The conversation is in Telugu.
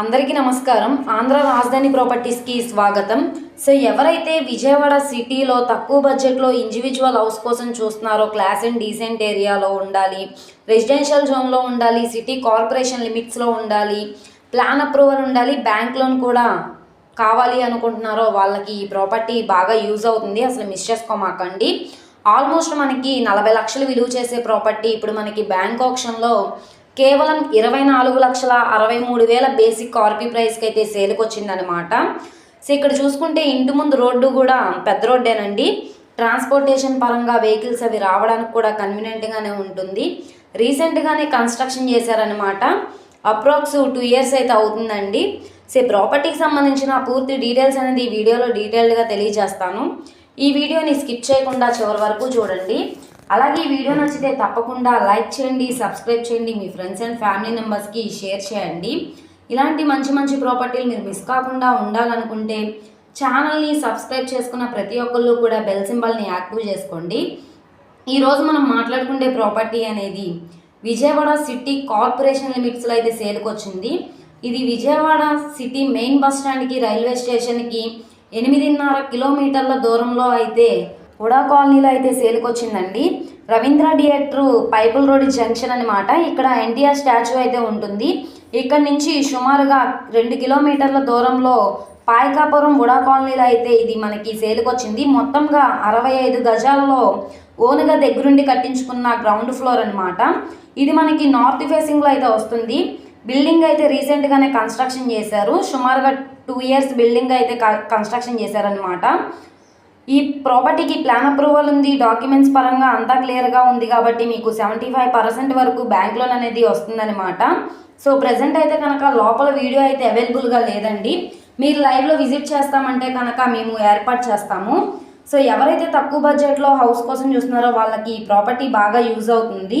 అందరికీ నమస్కారం. ఆంధ్ర రాజధాని ప్రాపర్టీస్కి స్వాగతం. సో ఎవరైతే విజయవాడ సిటీలో తక్కువ బడ్జెట్లో ఇండివిజువల్ హౌస్ కోసం చూస్తున్నారో క్లాస్ అండ్ డీసెంట్ ఏరియాలో ఉండాలి రెసిడెన్షియల్ జోన్లో ఉండాలి సిటీ కార్పొరేషన్ లిమిట్స్లో ఉండాలి ప్లాన్ అప్రూవల్ ఉండాలి బ్యాంక్ లోన్ కూడా కావాలి అనుకుంటున్నారో వాళ్ళకి ఈ ప్రాపర్టీ బాగా యూజ్ అవుతుంది. అసలు మిస్ చేసుకోమాకండి. ఆల్మోస్ట్ మనకి నలభై లక్షలు విలువ చేసే ప్రాపర్టీ ఇప్పుడు మనకి బ్యాంక్ ఆప్షన్లో కేవలం ఇరవై నాలుగు లక్షల అరవై మూడు వేల బేసిక్ కార్పీ ప్రైస్కి అయితే సేల్కి వచ్చిందనమాట సో ఇక్కడ చూసుకుంటే ఇంటి ముందు రోడ్డు కూడా పెద్ద రోడ్డేనండి. ట్రాన్స్పోర్టేషన్ పరంగా వెహికల్స్ అవి రావడానికి కూడా కన్వీనియంట్గానే ఉంటుంది. రీసెంట్గానే కన్స్ట్రక్షన్ చేశారనమాట అప్రాక్స్ టూ ఇయర్స్ అయితే అవుతుందండి. సో ప్రాపర్టీకి సంబంధించిన పూర్తి డీటెయిల్స్ అనేది ఈ వీడియోలో డీటెయిల్డ్గా తెలియజేస్తాను. ఈ వీడియోని స్కిప్ చేయకుండా చివరి వరకు చూడండి. అలాగే ఈ వీడియో నచ్చితే తప్పకుండా లైక్ చేయండి సబ్స్క్రైబ్ చేయండి మీ ఫ్రెండ్స్ అండ్ ఫ్యామిలీ మెంబర్స్కి షేర్ చేయండి. ఇలాంటి మంచి మంచి ప్రాపర్టీలు మీరు మిస్ కాకుండా ఉండాలనుకుంటే ఛానల్ని సబ్స్క్రైబ్ చేసుకున్న ప్రతి ఒక్కళ్ళు కూడా బెల్ సింబల్ని యాక్టివ్ చేసుకోండి. ఈరోజు మనం మాట్లాడుకునే ప్రాపర్టీ అనేది విజయవాడ సిటీ కార్పొరేషన్ లిమిట్స్లో అయితే సేల్కి వచ్చింది. ఇది విజయవాడ సిటీ మెయిన్ బస్ స్టాండ్కి రైల్వే స్టేషన్కి ఎనిమిదిన్నర కిలోమీటర్ల దూరంలో అయితే హుడా కాలనీలో అయితే సేల్కి వచ్చిందండి Ravindra theatre Pipula road junction అనమాట ఇక్కడ ఎన్టీఆర్ స్టాచ్యూ అయితే ఉంటుంది. ఇక్కడ నుంచి సుమారుగా రెండు కిలోమీటర్ల దూరంలో పాయకాపురం ఉడా కాలనీలో అయితే ఇది మనకి సేల్కి వచ్చింది మొత్తంగా అరవై ఐదు గజాల్లో ఓనుగా దగ్గరుండి కట్టించుకున్న గ్రౌండ్ ఫ్లోర్ అనమాట ఇది మనకి నార్త్ ఫేసింగ్లో అయితే వస్తుంది. బిల్డింగ్ అయితే రీసెంట్గానే కన్స్ట్రక్షన్ చేశారు. సుమారుగా టూ ఇయర్స్ బిల్డింగ్ అయితే కన్స్ట్రక్షన్ చేశారనమాట ఈ ప్రాపర్టీకి ప్లాన్ అప్రూవల్ ఉంది డాక్యుమెంట్స్ పరంగా అంతా క్లియర్గా ఉంది కాబట్టి మీకు సెవెంటీ ఫైవ్ పర్సెంట్ వరకు బ్యాంక్ లోన్ అనేది వస్తుందన్నమాట సో ప్రజెంట్ అయితే కనుక లోపల వీడియో అయితే అవైలబుల్గా లేదండి. మీరు లైవ్లో విజిట్ చేస్తామంటే కనుక మేము ఏర్పాటు చేస్తాము. సో ఎవరైతే తక్కువ బడ్జెట్లో హౌస్ కోసం చూస్తున్నారో వాళ్ళకి ఈ ప్రాపర్టీ బాగా యూజ్ అవుతుంది.